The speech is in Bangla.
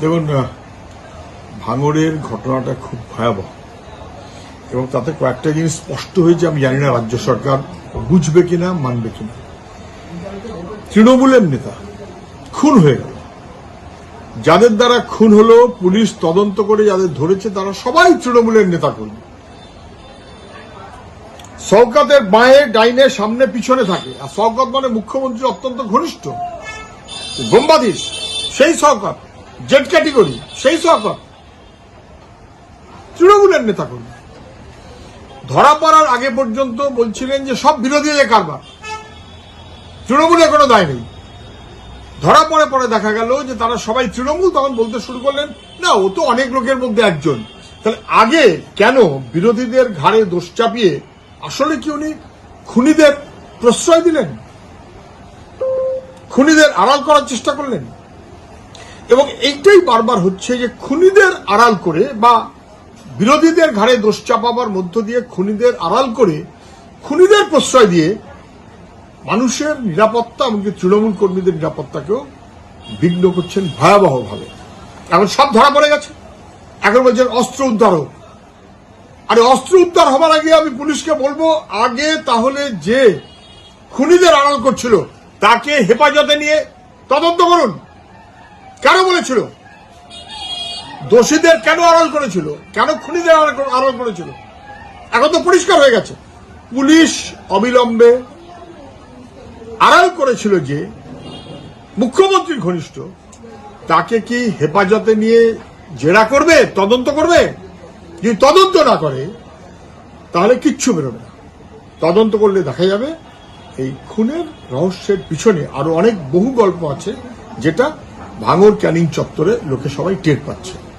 দেখুন ভাঙড়ের ঘটনাটা খুব ভয়াবহ। এবং তাতে কয়েকটা জিনিস স্পষ্ট হয়েছে, আমি জানি না রাজ্য সরকার বুঝবে কিনা, মানবে কিনা। তৃণমূলের নেতা খুন হয়ে গেল। যাদের দ্বারা খুন হলো, পুলিশ তদন্ত করে যাদের ধরেছে, তারা সবাই তৃণমূলের নেতা কর্মী শওকাতের বাঁয়ে, ডাইনে, সামনে, পিছনে থাকে। আর শওকত মানে মুখ্যমন্ত্রী অত্যন্ত ঘনিষ্ঠ বোম্বাদিস সেই শওকত জেড ক্যাটেগরি সেই শওকত তৃণমূলের নেতা কর্মী ধরা পড়ার আগে পর্যন্ত বলছিলেন যে সব বিরোধীদের কারবার তৃণমূলের কোনো দায় নেই। ধরা পড়ে পরে দেখা গেল যে তারা সবাই তৃণমূল, তখন বলতে শুরু করলেন, না, ও তো অনেক লোকের মধ্যে একজন। তাহলে আগে কেন বিরোধীদের ঘাড়ে দোষ চাপিয়ে আসলে কি উনি খুনিদের প্রশ্রয় দিলেন? খুনিদের আড়াল করার চেষ্টা করলেন? এবং এইটাই বারবার হচ্ছে যে খুনিদের আড়াল করে বা বিরোধীদের ঘাড়ে দোষ চাপাবার মধ্য দিয়ে খুনিদের আড়াল করে খুনিদের প্রশ্রয় দিয়ে মানুষের নিরাপত্তা এমনকি তৃণমূল কর্মীদের নিরাপত্তাকেও বিঘ্ন করছেন ভয়াবহভাবে। এখন সব ধরা পড়ে গেছে। এখন বলছেন অস্ত্র উদ্ধার হোক আরে অস্ত্র উদ্ধার হবার আগে আমি পুলিশকে বলব, আগে তাহলে যে খুনিদের আড়াল করছিল, তাকে হেফাজতে নিয়ে তদন্ত করুন। কেন বলেছিল? দোষীদের কেন আড়াল করেছিল? কেন খুনিদের আড়াল করেছিল? এখন তো পরিষ্কার হয়ে গেছে। পুলিশ অবিলম্বে আড়াল করেছিল যে মুখ্যমন্ত্রীর ঘনিষ্ঠ তাকে কি হেফাজতে নিয়ে জেরা করবে, তদন্ত করবে? যদি তদন্ত না করে, তাহলে কিচ্ছু বেরোবে না। তদন্ত করলে দেখা যাবে এই খুনের রহস্যের পিছনে আরও অনেক বহু গল্প আছে যেটা ভাঙর ক্যানিং চত্বরে লোকে সবাই টের পাচ্ছে।